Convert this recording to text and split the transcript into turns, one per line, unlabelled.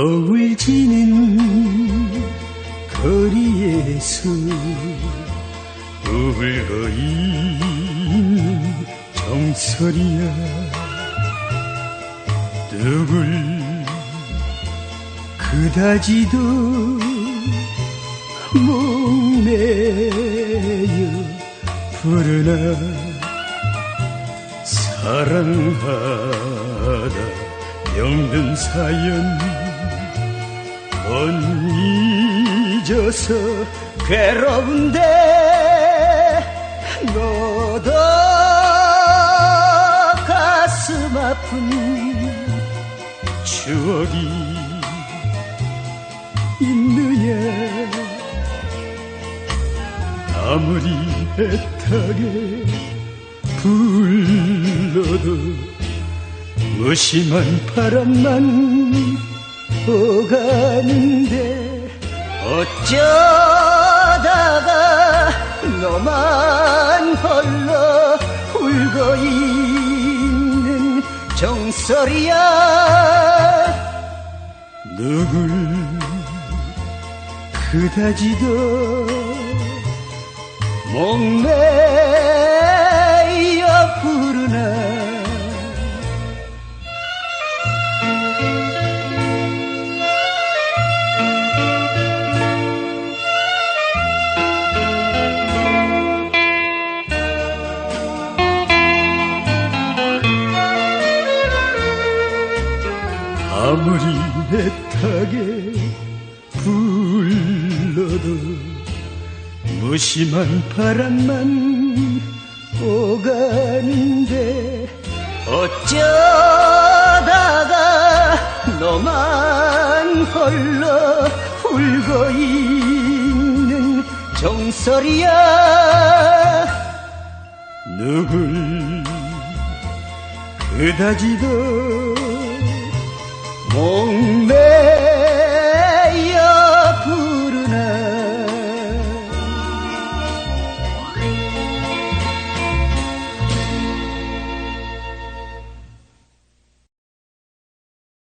흐려지는 거리에서 울고 있는 정설이야. 누굴 그다지도 목매여 부르나 사랑하다 병든 사연 잊어서 괴로운데 너도 가슴 아픈 추억이 있느냐? 아무리 애타게 불러도 무심한 바람만 오가는데 어쩌다가 너만 홀로 울고 있는 정설이야? 누굴 그다지도 목매 아무리 애타게 불러도 무심한 바람만 오가는데 어쩌다가 너만 홀로 울고 있는 정설이야? 누굴 그다지도 목매